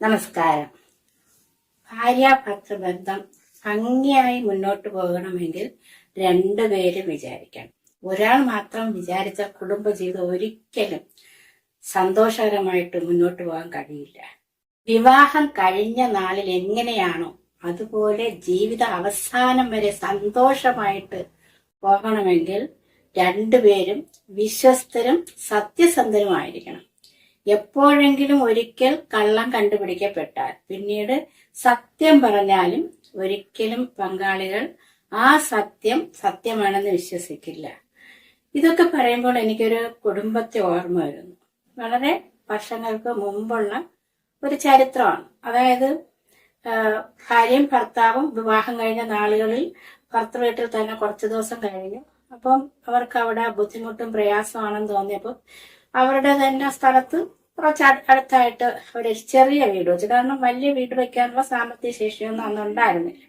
നമസ്കാരം. ഭാര്യാഭർത്തൃ ബന്ധം ഭംഗിയായി മുന്നോട്ട് പോകണമെങ്കിൽ രണ്ടുപേരും വിചാരിക്കണം. ഒരാൾ മാത്രം വിചാരിച്ച കുടുംബജീവിതം ഒരിക്കലും സന്തോഷകരമായിട്ട് മുന്നോട്ട് പോകാൻ കഴിയില്ല. വിവാഹം കഴിഞ്ഞ നാളിൽ എങ്ങനെയാണോ അതുപോലെ ജീവിത അവസാനം വരെ സന്തോഷമായിട്ട് പോകണമെങ്കിൽ രണ്ടുപേരും വിശ്വസ്തരും സത്യസന്ധരുമായിരിക്കണം. എപ്പോഴെങ്കിലും ഒരിക്കൽ കള്ളം കണ്ടുപിടിക്കപ്പെട്ടാൽ പിന്നീട് സത്യം പറഞ്ഞാലും ഒരിക്കലും പങ്കാളികൾ ആ സത്യം സത്യമാണെന്ന് വിശ്വസിക്കില്ല. ഇതൊക്കെ പറയുമ്പോൾ എനിക്കൊരു കുടുംബത്തെ ഓർമ്മ വരുന്നു. വളരെ വർഷങ്ങൾക്ക് മുമ്പുള്ള ഒരു ചരിത്രമാണ്. അതായത് ഭാര്യയും ഭർത്താവും വിവാഹം കഴിഞ്ഞ നാളുകളിൽ ഭർത്തൃ വീട്ടിൽ തന്നെ കുറച്ച് ദിവസം കഴിഞ്ഞു. അപ്പം അവർക്ക് അവിടെ ബുദ്ധിമുട്ടും പ്രയാസമാണെന്ന് തോന്നിയപ്പോൾ അവരുടെ തന്നെ സ്ഥലത്ത് കുറച്ച് അട്- അടുത്തായിട്ട് ഒരു ചെറിയ വീട് വെച്ചു. കാരണം വലിയ വീട് വെക്കാനുള്ള സാമ്പത്തിക ശേഷിയൊന്നും അന്ന് ഉണ്ടായിരുന്നില്ല.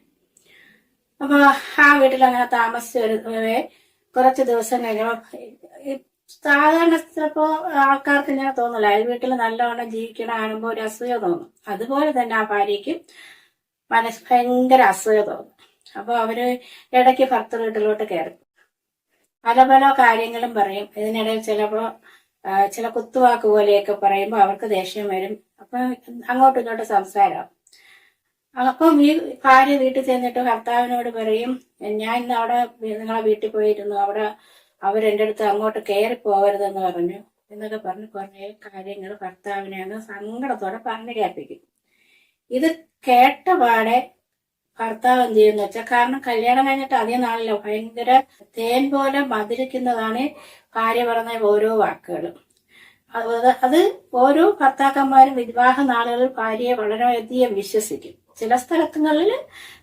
അപ്പൊ ആ വീട്ടിൽ അങ്ങനെ താമസിച്ച് കുറച്ച് ദിവസം കഴിഞ്ഞപ്പോ ഈ സാധാരണ ചിലപ്പോ ആൾക്കാർക്ക് ഇങ്ങനെ തോന്നില്ല അയൽ വീട്ടിൽ നല്ലവണ്ണം ജീവിക്കണ കാണുമ്പോൾ ഒരു അസൂയ തോന്നും. അതുപോലെ തന്നെ ആ ഭാര്യയ്ക്ക് മനസ്സ് ഭയങ്കര അസൂയ തോന്നും. അപ്പൊ അവർ ഇടയ്ക്ക് ഭർത്തൃ വീട്ടിലോട്ട് കയറി. പല പല കാര്യങ്ങളും പറയും. ഇതിനിടയിൽ ചിലപ്പോ ചില കുത്തുവാക്ക് പോലെയൊക്കെ പറയുമ്പോൾ അവർക്ക് ദേഷ്യം വരും. അപ്പൊ അങ്ങോട്ടും ഇങ്ങോട്ടും സംസാരം. അപ്പം ഈ ഭാര്യ വീട്ടിൽ ചെന്നിട്ട് ഭർത്താവിനോട് പറയും ഞാൻ ഇന്ന് അവിടെ നിങ്ങളെ വീട്ടിൽ പോയിരുന്നു. അവിടെ അവരെന്റെ അടുത്ത് അങ്ങോട്ട് കയറി പോകരുതെന്ന് പറഞ്ഞു. എന്നൊക്കെ പറഞ്ഞ് കുറേ കാര്യങ്ങൾ ഭർത്താവിനെ അങ്ങ് സങ്കടത്തോടെ പറഞ്ഞു കേൾപ്പിക്കും. ഇത് കേട്ട പാടെ ഭർത്താവ് എന്ത് ചെയ്യുന്ന വെച്ചാൽ കാരണം കല്യാണം കഴിഞ്ഞിട്ട് അധികം നാളിലോ ഭയങ്കര തേൻ പോലെ മധുരിക്കുന്നതാണ് ഭാര്യ പറഞ്ഞ ഓരോ വാക്കുകളും. അത് അത് ഓരോ ഭർത്താക്കന്മാരും വിവാഹ നാളുകളിൽ ഭാര്യയെ വളരെയധികം വിശ്വസിക്കും. ചില സ്ഥലങ്ങളിൽ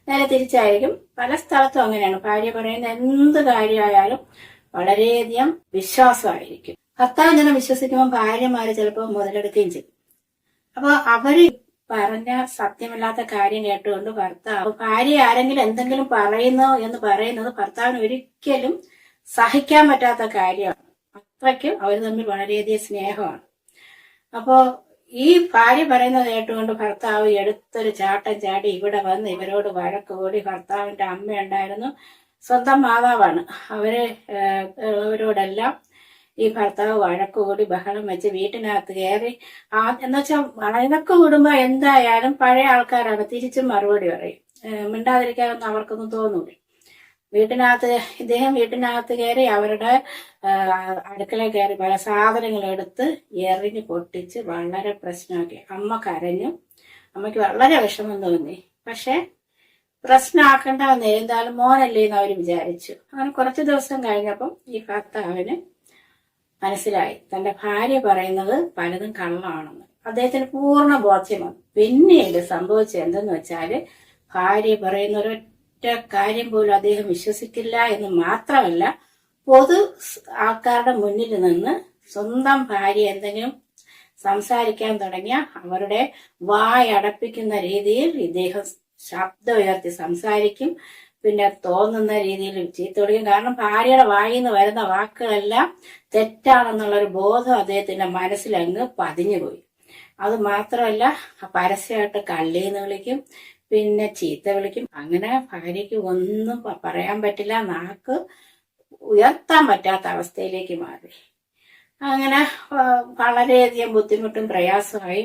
നേരെ തിരിച്ചായിരിക്കും പല സ്ഥലത്തും അങ്ങനെയാണ്. ഭാര്യ പറയുന്ന എന്ത് കാര്യമായാലും വളരെയധികം വിശ്വാസമായിരിക്കും. ഭർത്താവ് ഇങ്ങനെ വിശ്വസിക്കുമ്പോൾ ഭാര്യമാര് ചിലപ്പോൾ മുതലെടുക്കുകയും ചെയ്യും. അപ്പൊ അവർ പറഞ്ഞ സത്യമല്ലാത്ത കാര്യം കേട്ടുകൊണ്ട് ഭർത്താവ് ഭാര്യ ആരെങ്കിലും എന്തെങ്കിലും പറയുന്നോ എന്ന് പറയുന്നത് ഭർത്താവിന് ഒരിക്കലും സഹിക്കാൻ പറ്റാത്ത കാര്യമാണ്. അത്രയ്ക്കും അവർ തമ്മിൽ വളരെയധികം സ്നേഹമാണ്. അപ്പോ ഈ ഭാര്യ പറയുന്നത് കേട്ടുകൊണ്ട് ഭർത്താവ് എടുത്തൊരു ചാട്ടം ചാടി ഇവിടെ വന്ന് ഇവരോട് വഴക്ക് കൂടി ഭർത്താവിന്റെ അമ്മയുണ്ടായിരുന്നു. സ്വന്തം മാതാവാണ്. അവർ അവരോടെല്ലാം ഈ ഭർത്താവ് വഴക്ക് കൂടി ബഹളം വെച്ച് വീട്ടിനകത്ത് കയറി ആ എന്നുവെച്ചാൽ വഴക്ക് കൂടുമ്പോ എന്തായാലും പഴയ ആൾക്കാരാണ്. തിരിച്ചും മറുപടി പറയും. മിണ്ടാതിരിക്കാനൊന്നും അവർക്കൊന്നും തോന്നൂല. വീട്ടിനകത്ത് ഇദ്ദേഹം വീട്ടിനകത്ത് കയറി അവരുടെ അടുക്കള കയറി പല സാധനങ്ങൾ എടുത്ത് എറിഞ്ഞ് പൊട്ടിച്ച് വളരെ പ്രശ്നമാക്കി. അമ്മ കരഞ്ഞു. അമ്മയ്ക്ക് വളരെ വിഷമം തോന്നി. പക്ഷെ പ്രശ്നമാക്കണ്ട എന്ന് എന്തായാലും മോനല്ലേ എന്ന് അവർ വിചാരിച്ചു. അങ്ങനെ കുറച്ച് ദിവസം കഴിഞ്ഞപ്പം ഈ ഭർത്താവിന് മനസ്സിലായി. തന്റെ ഭാര്യ പറയുന്നത് പലതും കള്ളമാണെന്ന്. അദ്ദേഹത്തിന് പൂർണ ബോധ്യം വന്നു പിന്നീട് സംഭവിച്ചത് എന്തെന്ന് വെച്ചാൽ ഭാര്യ പറയുന്ന ഒരൊറ്റ കാര്യം പോലും അദ്ദേഹം വിശ്വസിക്കില്ല എന്ന് മാത്രമല്ല പൊതു ആൾക്കാരുടെ മുന്നിൽ നിന്ന് സ്വന്തം ഭാര്യ എന്തെങ്കിലും സംസാരിക്കാൻ തുടങ്ങിയ അവരുടെ വായടപ്പിക്കുന്ന രീതിയിൽ ഇദ്ദേഹം ശബ്ദം ഉയർത്തി സംസാരിക്കും. പിന്നെ തോന്നുന്ന രീതിയിൽ ചീത്ത വിളിക്കും. കാരണം ഭാര്യയുടെ വായിൽ നിന്ന് വരുന്ന വാക്കുകളെല്ലാം തെറ്റാണെന്നുള്ളൊരു ബോധം അദ്ദേഹത്തിന്റെ മനസ്സിലങ്ങ് പതിഞ്ഞുപോയി അത് മാത്രമല്ല പരസ്യമായിട്ട് കള്ളീന്ന് വിളിക്കും പിന്നെ ചീത്ത വിളിക്കും. അങ്ങനെ ഭാര്യയ്ക്ക് ഒന്നും പറയാൻ പറ്റില്ല. നാക്ക് ഉയർത്താൻ പറ്റാത്ത അവസ്ഥയിലേക്ക് മാറി. അങ്ങനെ വളരെയധികം ബുദ്ധിമുട്ടും പ്രയാസമായി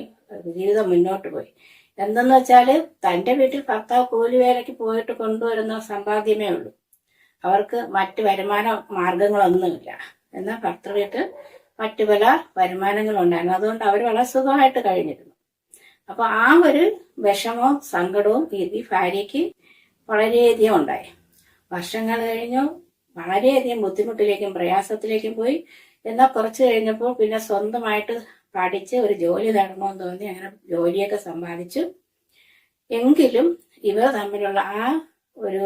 ജീവിതം മുന്നോട്ട് പോയി. എന്തെന്ന് വെച്ചാൽ തന്റെ വീട്ടിൽ ഭർത്താവ് കൂലിവേലയ്ക്ക് പോയിട്ട് കൊണ്ടുവരുന്ന സമ്പാദ്യമേ ഉള്ളൂ. അവർക്ക് മറ്റ് വരുമാന മാർഗങ്ങളൊന്നുമില്ല. എന്നാൽ ഭർത്തൃ വീട്ടിൽ മറ്റു പല വരുമാനങ്ങളുണ്ടായിരുന്നു. അതുകൊണ്ട് അവർ വളരെ സുഖമായിട്ട് കഴിഞ്ഞിരുന്നു. അപ്പൊ ആ ഒരു വിഷമവും സങ്കടവും ഈ ഭാര്യയ്ക്ക് വളരെയധികം ഉണ്ടായി. വർഷങ്ങൾ കഴിഞ്ഞു വളരെയധികം ബുദ്ധിമുട്ടിലേക്കും പ്രയാസത്തിലേക്കും പോയി. എന്നാൽ കുറച്ച് കഴിഞ്ഞപ്പോൾ പിന്നെ സ്വന്തമായിട്ട് പഠിച്ച് ഒരു ജോലി നേടണമെന്ന് തോന്നി അങ്ങനെ ജോലിയൊക്കെ സമ്പാദിച്ചു. എങ്കിലും ഇവർ തമ്മിലുള്ള ആ ഒരു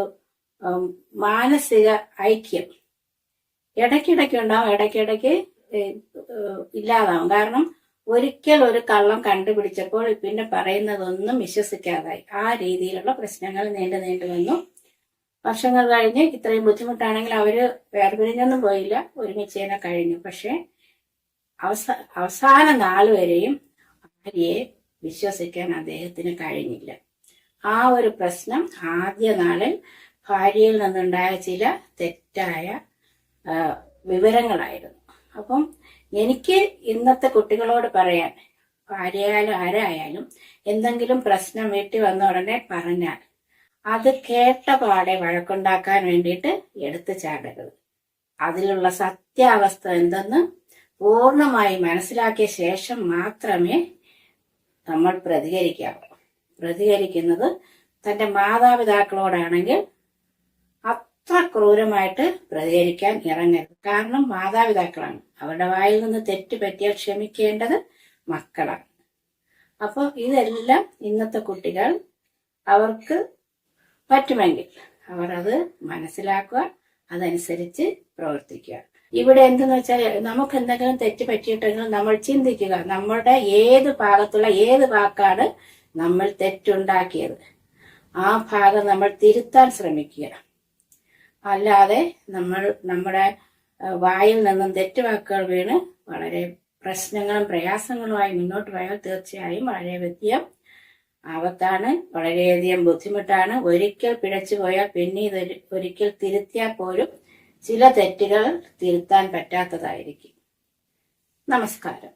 മാനസിക ഐക്യം ഇടയ്ക്കിടയ്ക്ക് ഉണ്ടാവും ഇടയ്ക്കിടയ്ക്ക് ഇല്ലാതാവും. കാരണം ഒരിക്കൽ ഒരു കള്ളം കണ്ടുപിടിച്ചപ്പോൾ പിന്നെ പറയുന്നതൊന്നും വിശ്വസിക്കാതായി. ആ രീതിയിലുള്ള പ്രശ്നങ്ങൾ നീണ്ടു നീണ്ടു വന്നു. വർഷങ്ങൾ കഴിഞ്ഞ് ഇത്രയും ബുദ്ധിമുട്ടാണെങ്കിൽ അവർ വേർപിരിഞ്ഞൊന്നും പോയില്ല. ഒരുമിച്ച് തന്നെ കഴിഞ്ഞു. പക്ഷെ അവസാ അവസാന നാൾ വരെയും ഭാര്യയെ വിശ്വസിക്കാൻ അദ്ദേഹത്തിന് കഴിഞ്ഞില്ല. ആ ഒരു പ്രശ്നം ആദ്യ നാളിൽ ഭാര്യയിൽ നിന്നുണ്ടായ ചില തെറ്റായ വിവരങ്ങളായിരുന്നു. അപ്പം എനിക്ക് ഇന്നത്തെ കുട്ടികളോട് പറയാൻ ഭാര്യയായാലും ആരായാലും എന്തെങ്കിലും പ്രശ്നം വീട്ടിൽ വന്ന ഉടനെ പറഞ്ഞാൽ അത് കേട്ട പാടെ വഴക്കുണ്ടാക്കാൻ വേണ്ടിയിട്ട് എടുത്തു ചാടരുത്. അതിലുള്ള സത്യാവസ്ഥ എന്തെന്ന് പൂർണമായി മനസ്സിലാക്കിയ ശേഷം മാത്രമേ നമ്മൾ പ്രതികരിക്കാവൂ. പ്രതികരിക്കുന്നത് തന്റെ മാതാപിതാക്കളോടാണെങ്കിൽ അത്ര ക്രൂരമായിട്ട് പ്രതികരിക്കാൻ ഇറങ്ങരുത്. കാരണം മാതാപിതാക്കളാണ്. അവരുടെ വായിൽ നിന്ന് തെറ്റ് പറ്റിയാൽ ക്ഷമിക്കേണ്ടത് മക്കളാണ്. അപ്പോൾ ഇതെല്ലാം ഇന്നത്തെ കുട്ടികൾ അവർക്ക് പറ്റുമെങ്കിൽ അവർ അത് മനസ്സിലാക്കുക അതനുസരിച്ച് പ്രവർത്തിക്കുക. ഇവിടെ എന്തെന്ന് വെച്ചാൽ നമുക്ക് എന്തെങ്കിലും തെറ്റ് പറ്റിയിട്ടുണ്ടെങ്കിൽ നമ്മൾ ചിന്തിക്കുക. നമ്മുടെ ഏത് ഭാഗത്തുള്ള ഏത് വാക്കാണ് നമ്മൾ തെറ്റുണ്ടാക്കിയത്? ആ ഭാഗം നമ്മൾ തിരുത്താൻ ശ്രമിക്കുക. അല്ലാതെ നമ്മൾ നമ്മുടെ വായിൽ നിന്നും തെറ്റുവാക്കുകൾ വീണ് വളരെ പ്രശ്നങ്ങളും പ്രയാസങ്ങളുമായി മുന്നോട്ട് പോയാൽ തീർച്ചയായും വളരെയധികം ആപത്താണ് വളരെയധികം ബുദ്ധിമുട്ടാണ്. ഒരിക്കൽ പിഴച്ചു പോയാൽ പിന്നെ ഇത് ഒരിക്കൽ തിരുത്തിയാൽ പോലും ചില തെറ്റുകൾ തിരുത്താൻ പറ്റാത്തതായിരിക്കും. നമസ്കാരം.